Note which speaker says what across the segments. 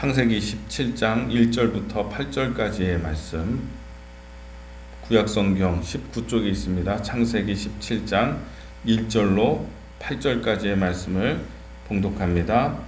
Speaker 1: 창세기 17장 1절부터 8절까지의 말씀 구약성경 19쪽에 있습니다. 창세기 17장 1절로 8절까지의 말씀을 봉독합니다.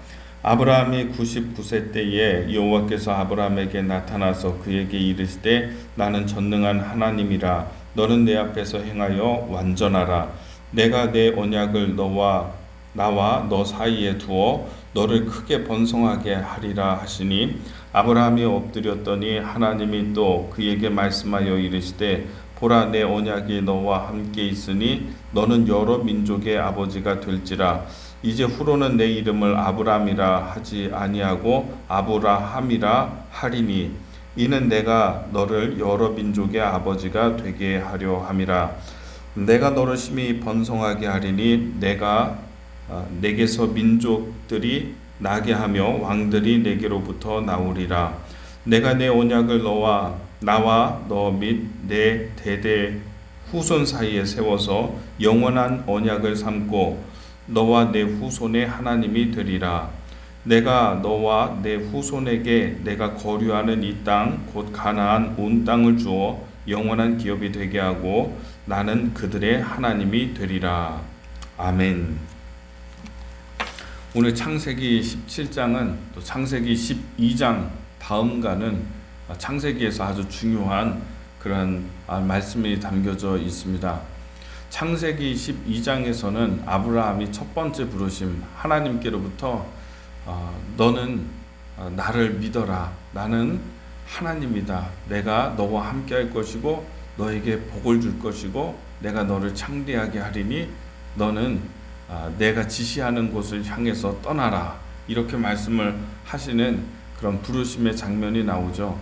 Speaker 1: 아브라함이 99세 때에 여호와께서 아브라함에게 나타나서 그에게 이르시되 나는 전능한 하나님이라 너는 내 앞에서 행하여 완전하라 내가 내 언약을 너와 나와 너 사이에 두어 너를 크게 번성하게 하리라 하시니 아브라함이 엎드렸더니 하나님이 또 그에게 말씀하여 이르시되 보라 내 언약이 너와 함께 있으니 너는 여러 민족의 아버지가 될지라. 이제 후로는 내 이름을 아브라함이라 하지 아니하고 아브라함이라 하리니 이는 내가 너를 여러 민족의 아버지가 되게 하려 함이라. 내가 너를 심히 번성하게 하리니 내가 어, 내게서 민족들이 나게 하며 왕들이 내게로부터 나오리라. 내가 내 언약을 너와 나와 너 및 내 대대 후손 사이에 세워서 영원한 언약을 삼고 너와 내 후손의 하나님이 되리라. 내가 너와 내 후손에게 내가 거류하는 이 땅 곧 가나안 온 땅을 주어 영원한 기업이 되게 하고 나는 그들의 하나님이 되리라. 아멘. 오늘 창세기 17장은 또 창세기 12장 다음가는 창세기에서 아주 중요한 그런 말씀이 담겨져 있습니다. 창세기 12장에서는 아브라함이 첫 번째 부르심 하나님께로부터 어, 너는 어, 나를 믿어라. 나는 하나님이다. 내가 너와 함께 할 것이고 너에게 복을 줄 것이고 내가 너를 창대하게 하리니 너는 아, 내가 지시하는 곳을 향해서 떠나라 이렇게 말씀을 하시는 그런 부르심의 장면이 나오죠.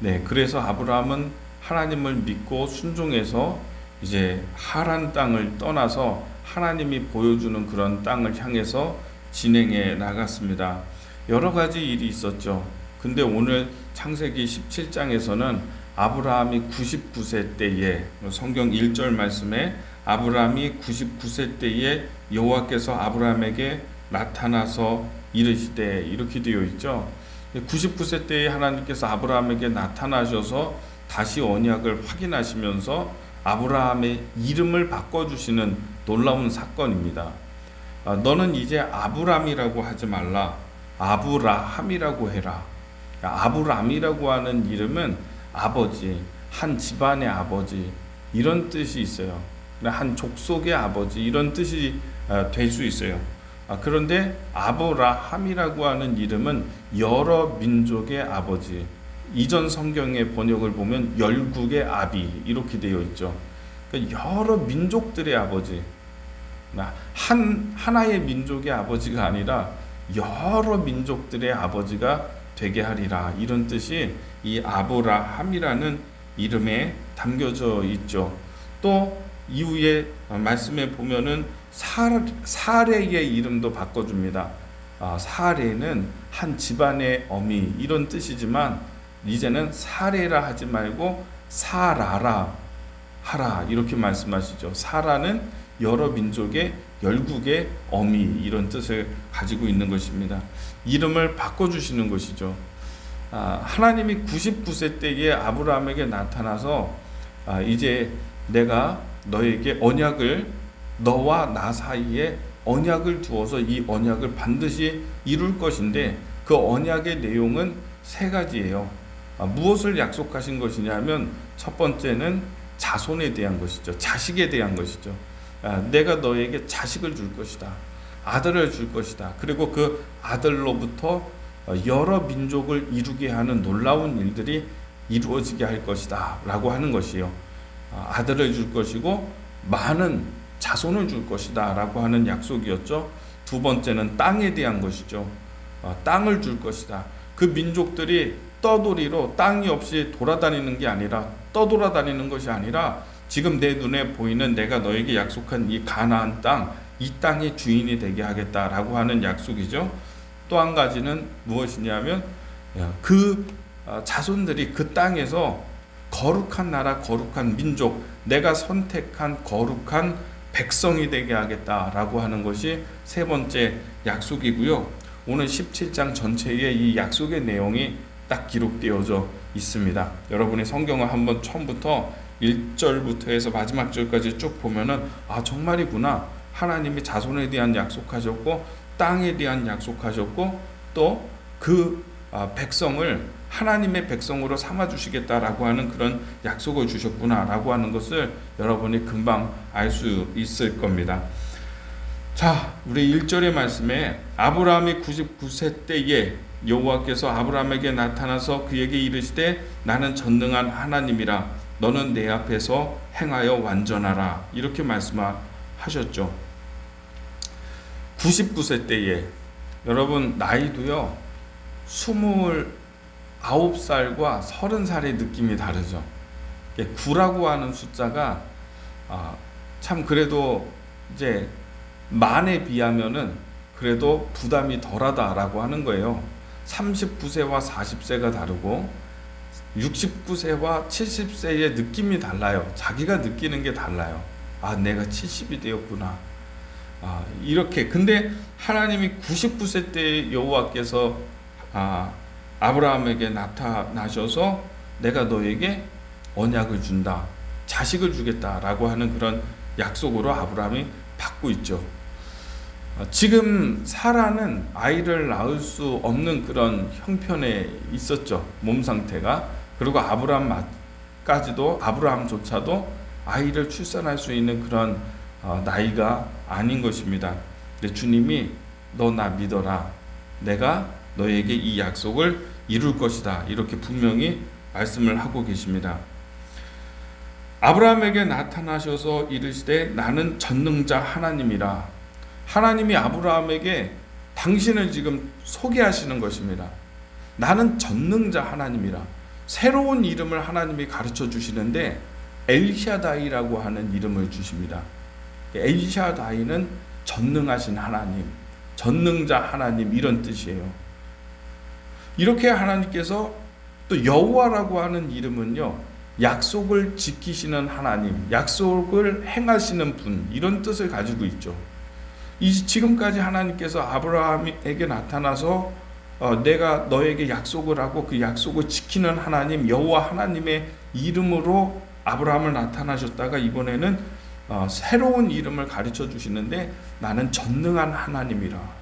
Speaker 1: 네, 그래서 아브라함은 하나님을 믿고 순종해서 이제 하란 땅을 떠나서 하나님이 보여주는 그런 땅을 향해서 진행해 나갔습니다. 여러 가지 일이 있었죠. 근데 오늘 창세기 17장에서는 아브라함이 99세 때에 성경 1절 말씀에 아브라함이 99세 때에 여호와께서 아브라함에게 나타나서 이르시되 이렇게 되어 있죠. 99세 때에 하나님께서 아브라함에게 나타나셔서 다시 언약을 확인하시면서 아브라함의 이름을 바꿔주시는 놀라운 사건입니다. 아, 너는 이제 아브람이라고 하지 말라. 아브라함이라고 해라. 아브람이라고 하는 이름은 아버지, 한 집안의 아버지, 이런 뜻이 있어요. 한 족속의 아버지, 이런 뜻이 아, 될 수 있어요. 아, 그런데 아브라함이라고 하는 이름은 여러 민족의 아버지. 이전 성경의 번역을 보면 열국의 아비 이렇게 되어 있죠. 그러니까 여러 민족들의 아버지. 한 하나의 민족의 아버지가 아니라 여러 민족들의 아버지가 되게 하리라 이런 뜻이 이 아브라함이라는 이름에 담겨져 있죠. 또 이후에 말씀에 보면은 사례의 이름도 바꿔줍니다. 아, 사례는 한 집안의 어미 이런 뜻이지만 이제는 사례라 하지 말고 사라라 하라 이렇게 말씀하시죠. 사라는 여러 민족의 열국의 어미 이런 뜻을 가지고 있는 것입니다. 이름을 바꿔주시는 것이죠. 아, 하나님이 99세 때에 아브라함에게 나타나서 아, 이제 내가 너에게 언약을 너와 나 사이에 언약을 두어서 이 언약을 반드시 이룰 것인데 그 언약의 내용은 세 가지예요. 아, 무엇을 약속하신 것이냐면 첫 번째는 자손에 대한 것이죠. 자식에 대한 것이죠. 아, 내가 너에게 자식을 줄 것이다. 아들을 줄 것이다. 그리고 그 아들로부터 여러 민족을 이루게 하는 놀라운 일들이 이루어지게 할 것이다. 라고 하는 것이요. 아, 아들을 줄 것이고 많은 자손을 줄 것이다 라고 하는 약속이었죠. 두 번째는 땅에 대한 것이죠. 아, 땅을 줄 것이다. 그 민족들이 떠돌이로 땅이 없이 돌아다니는 게 아니라 떠돌아다니는 것이 아니라 지금 내 눈에 보이는 내가 너에게 약속한 이 가나안 땅, 이 땅의 주인이 되게 하겠다라고 하는 약속이죠. 또 한 가지는 무엇이냐면 그 아, 자손들이 그 땅에서 거룩한 나라, 거룩한 민족, 내가 선택한 거룩한 백성이 되게 하겠다라고 하는 것이 세 번째 약속이고요. 오늘 17장 전체에 이 약속의 내용이 딱 기록되어져 있습니다. 여러분이 성경을 한번 처음부터 1절부터 해서 마지막 절까지 쭉 보면은 아 정말이구나. 하나님이 자손에 대한 약속하셨고 땅에 대한 약속하셨고 또그 백성을 하나님의 백성으로 삼아 주시겠다라고 하는 그런 약속을 주셨구나라고 하는 것을 여러분이 금방 알 수 있을 겁니다. 자, 우리 1절의 말씀에 아브라함이 99세 때에 여호와께서 아브라함에게 나타나서 그에게 이르시되 나는 전능한 하나님이라 너는 내 앞에서 행하여 완전하라 이렇게 말씀하셨죠. 99세 때에 여러분 나이도요 29살과 30살의 느낌이 다르죠. 9라고 하는 숫자가 아, 참 그래도 이제 만에 비하면은 그래도 부담이 덜하다라고 하는 거예요. 39세와 40세가 다르고 69세와 70세의 느낌이 달라요. 자기가 느끼는 게 달라요. 아, 내가 70이 되었구나. 아, 이렇게. 근데 하나님이 99세 때 여호와께서 아, 아브라함에게 나타나셔서 내가 너에게 언약을 준다. 자식을 주겠다라고 하는 그런 약속으로 아브라함이 받고 있죠. 어, 지금 사라는 아이를 낳을 수 없는 그런 형편에 있었죠. 몸 상태가. 그리고 아브라함까지도 아브라함조차도 아이를 출산할 수 있는 그런 어, 나이가 아닌 것입니다. 근데 주님이 너 나 믿어라. 내가 너에게 이 약속을 이룰 것이다. 이렇게 분명히 말씀을 하고 계십니다. 아브라함에게 나타나셔서 이르시되 나는 전능자 하나님이라. 하나님이 아브라함에게 당신을 지금 소개하시는 것입니다. 나는 전능자 하나님이라. 새로운 이름을 하나님이 가르쳐 주시는데 엘샤다이라고 하는 이름을 주십니다. 엘샤다이는 전능하신 하나님, 전능자 하나님 이런 뜻이에요. 이렇게 하나님께서 또 여호와라고 하는 이름은요. 약속을 지키시는 하나님, 약속을 행하시는 분 이런 뜻을 가지고 있죠. 이 지금까지 하나님께서 아브라함에게 나타나서 어, 내가 너에게 약속을 하고 그 약속을 지키는 하나님 여호와 하나님의 이름으로 아브라함을 나타나셨다가 이번에는 어, 새로운 이름을 가르쳐 주시는데 나는 전능한 하나님이라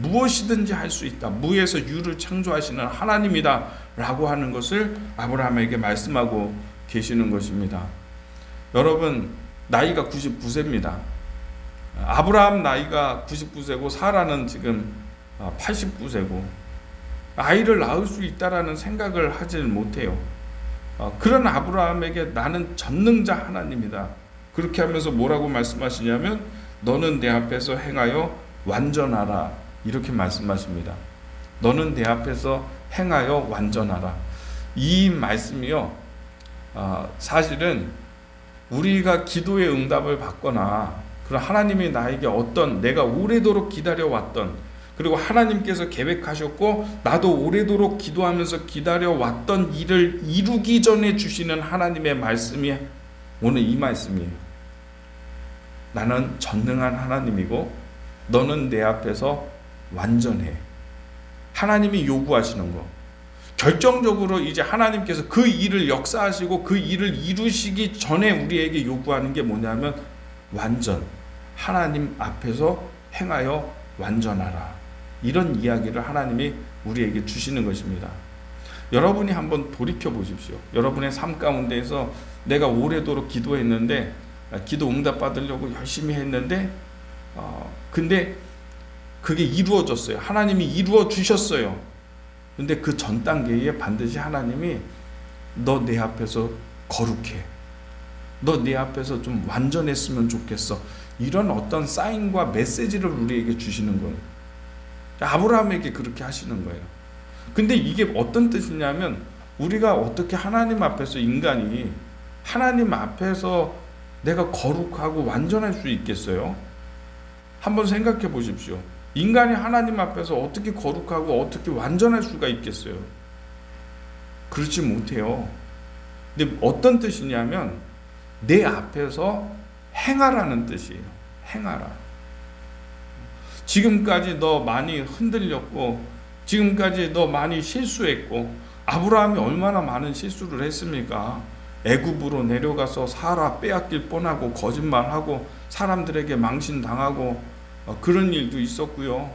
Speaker 1: 무엇이든지 할 수 있다 무에서 유를 창조하시는 하나님이다 라고 하는 것을 아브라함에게 말씀하고 계시는 것입니다. 여러분 나이가 99세입니다. 아브라함 나이가 99세고 사라는 지금 89세고 아이를 낳을 수 있다라는 생각을 하질 못해요. 어, 그런 아브라함에게 나는 전능자 하나님이다. 그렇게 하면서 뭐라고 말씀하시냐면 너는 내 앞에서 행하여 완전하라 이렇게 말씀하십니다. 너는 내 앞에서 행하여 완전하라. 이 말씀이요. 어, 사실은 우리가 기도의 응답을 받거나 그런 하나님이 나에게 어떤 내가 오래도록 기다려왔던 그리고 하나님께서 계획하셨고 나도 오래도록 기도하면서 기다려왔던 일을 이루기 전에 주시는 하나님의 말씀이 오늘 이 말씀이에요. 나는 전능한 하나님이고 너는 내 앞에서 완전해. 하나님이 요구하시는 거. 결정적으로 이제 하나님께서 그 일을 역사하시고 그 일을 이루시기 전에 우리에게 요구하는 게 뭐냐면 완전. 하나님 앞에서 행하여 완전하라. 이런 이야기를 하나님이 우리에게 주시는 것입니다. 여러분이 한번 돌이켜 보십시오. 여러분의 삶 가운데에서 내가 오래도록 기도했는데 기도 응답 받으려고 열심히 했는데 어, 근데 그게 이루어졌어요. 하나님이 이루어 주셨어요. 근데 그 전 단계에 반드시 하나님이 너 내 앞에서 거룩해. 너 내 앞에서 좀 완전했으면 좋겠어. 이런 어떤 사인과 메시지를 우리에게 주시는 거예요. 아브라함에게 그렇게 하시는 거예요. 근데 이게 어떤 뜻이냐면 우리가 어떻게 하나님 앞에서 인간이 하나님 앞에서 내가 거룩하고 완전할 수 있겠어요? 한번 생각해 보십시오. 인간이 하나님 앞에서 어떻게 거룩하고 어떻게 완전할 수가 있겠어요? 그렇지 못해요. 근데 어떤 뜻이냐면 내 앞에서 행하라는 뜻이에요. 행하라. 지금까지 너 많이 흔들렸고 지금까지 너 많이 실수했고 아브라함이 얼마나 많은 실수를 했습니까? 애굽으로 내려가서 사라 빼앗길 뻔하고 거짓말하고 사람들에게 망신당하고 어, 그런 일도 있었고요.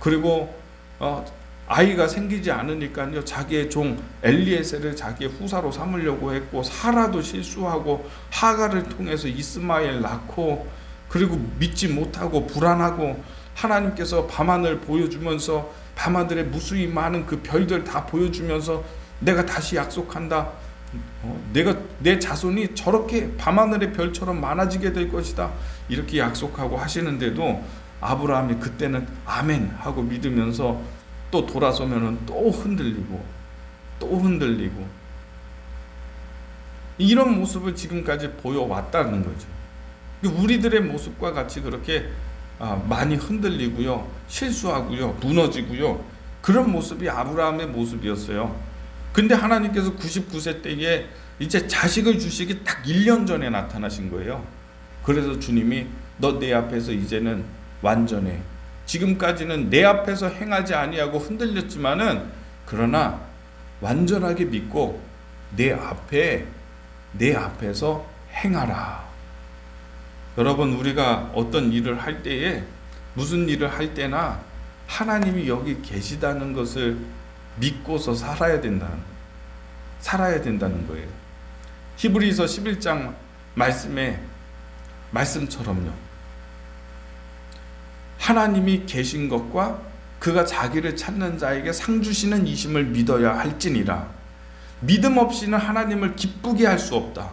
Speaker 1: 그리고 어, 아이가 생기지 않으니까요 자기의 종 엘리에셀을 자기의 후사로 삼으려고 했고 사라도 실수하고 하가를 통해서 이스마엘 낳고 그리고 믿지 못하고 불안하고 하나님께서 밤하늘 보여주면서 밤하늘에 무수히 많은 그 별들 다 보여주면서 내가 다시 약속한다. 어, 내가 내 자손이 저렇게 밤하늘의 별처럼 많아지게 될 것이다. 이렇게 약속하고 하시는데도 아브라함이 그때는 아멘 하고 믿으면서 또 돌아서면은 또 흔들리고 또 흔들리고 이런 모습을 지금까지 보여왔다는 거죠. 우리들의 모습과 같이 그렇게 아, 많이 흔들리고요, 실수하고요, 무너지고요. 그런 모습이 아브라함의 모습이었어요. 근데 하나님께서 99세 때에 이제 자식을 주시기 딱 1년 전에 나타나신 거예요. 그래서 주님이 너 내 앞에서 이제는 완전해. 지금까지는 내 앞에서 행하지 아니하고 흔들렸지만은 그러나 완전하게 믿고 내 앞에 내 앞에서 행하라. 여러분 우리가 어떤 일을 할 때에 무슨 일을 할 때나 하나님이 여기 계시다는 것을 믿고서 살아야 된다는 살아야 된다는 거예요. 히브리서 11장 말씀에 말씀처럼요. 하나님이 계신 것과 그가 자기를 찾는 자에게 상 주시는 이심을 믿어야 할지니라. 믿음 없이는 하나님을 기쁘게 할 수 없다.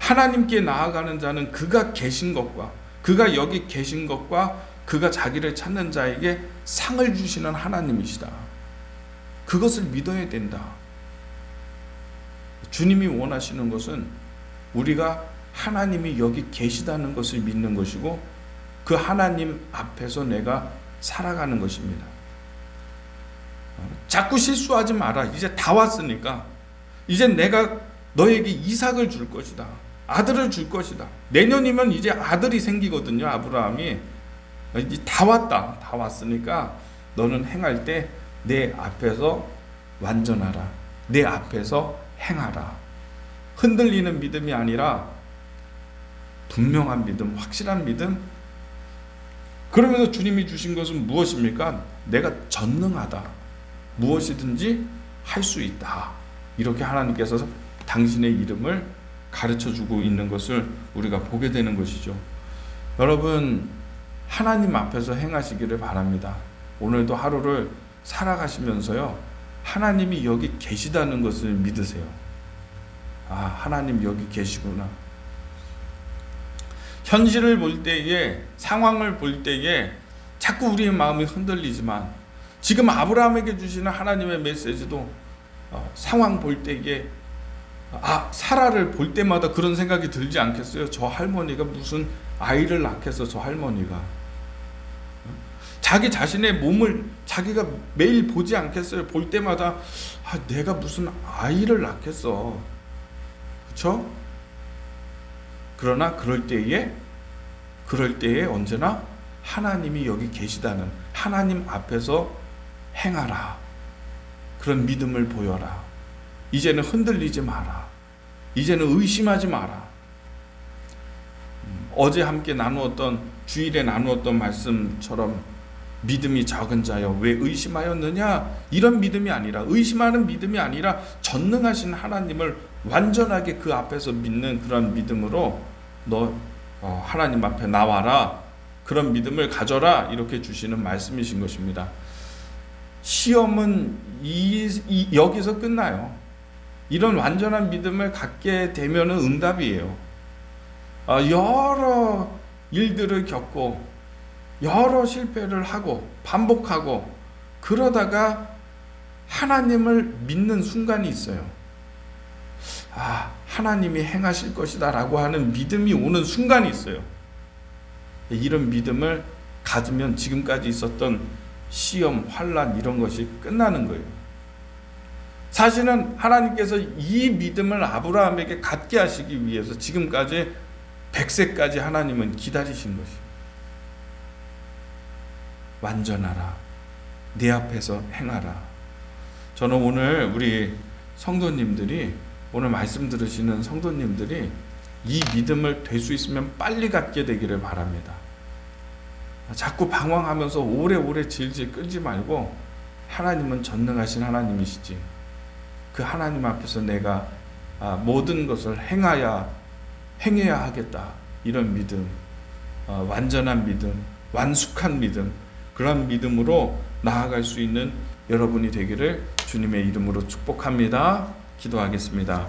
Speaker 1: 하나님께 나아가는 자는 그가 계신 것과 그가 여기 계신 것과 그가 자기를 찾는 자에게 상을 주시는 하나님이시다. 그것을 믿어야 된다. 주님이 원하시는 것은 우리가 하나님이 여기 계시다는 것을 믿는 것이고 그 하나님 앞에서 내가 살아가는 것입니다. 자꾸 실수하지 마라. 이제 다 왔으니까. 이제 내가 너에게 이삭을 줄 것이다. 아들을 줄 것이다. 내년이면 이제 아들이 생기거든요. 아브라함이. 다 왔다. 다 왔으니까 너는 행할 때 내 앞에서 완전하라. 내 앞에서 행하라. 흔들리는 믿음이 아니라 분명한 믿음, 확실한 믿음. 그러면서 주님이 주신 것은 무엇입니까? 내가 전능하다. 무엇이든지 할 수 있다. 이렇게 하나님께서 당신의 이름을 가르쳐 주고 있는 것을 우리가 보게 되는 것이죠. 여러분, 하나님 앞에서 행하시기를 바랍니다. 오늘도 하루를 살아가시면서요, 하나님이 여기 계시다는 것을 믿으세요. 아, 하나님 여기 계시구나. 현실을 볼 때에, 상황을 볼 때에 자꾸 우리의 마음이 흔들리지만, 지금 아브라함에게 주시는 하나님의 메시지도 어, 상황 볼 때에 아 사라를 볼 때마다 그런 생각이 들지 않겠어요? 저 할머니가 무슨 아이를 낳겠어 저 할머니가 자기 자신의 몸을 자기가 매일 보지 않겠어요? 볼 때마다 아 내가 무슨 아이를 낳겠어 그렇죠? 그러나 그럴 때에 그럴 때에 언제나 하나님이 여기 계시다는 하나님 앞에서 행하라 그런 믿음을 보여라 이제는 흔들리지 마라. 이제는 의심하지 마라. 음, 어제 함께 나누었던 주일에 나누었던 말씀처럼 믿음이 적은 자여 왜 의심하였느냐 이런 믿음이 아니라 의심하는 믿음이 아니라 전능하신 하나님을 완전하게 그 앞에서 믿는 그런 믿음으로 너 어, 하나님 앞에 나와라 그런 믿음을 가져라 이렇게 주시는 말씀이신 것입니다. 시험은 이, 이, 여기서 끝나요. 이런 완전한 믿음을 갖게 되면 응답이에요. 아, 여러 일들을 겪고 여러 실패를 하고 반복하고 그러다가 하나님을 믿는 순간이 있어요. 아, 하나님이 행하실 것이다 라고 하는 믿음이 오는 순간이 있어요. 이런 믿음을 가지면 지금까지 있었던 시험, 환란 이런 것이 끝나는 거예요. 사실은 하나님께서 이 믿음을 아브라함에게 갖게 하시기 위해서 지금까지 100세까지 하나님은 기다리신 것이에요. 완전하라. 내 앞에서 행하라. 저는 오늘 우리 성도님들이 오늘 말씀 들으시는 성도님들이 이 믿음을 될 수 있으면 빨리 갖게 되기를 바랍니다. 자꾸 방황하면서 오래오래 질질 끌지 말고 하나님은 전능하신 하나님이시지. 그 하나님 앞에서 내가 아, 모든 것을 행하야 행해야 하겠다. 이런 믿음, 어, 완전한 믿음, 완숙한 믿음, 그런 믿음으로 나아갈 수 있는 여러분이 되기를 주님의 이름으로 축복합니다. 기도하겠습니다.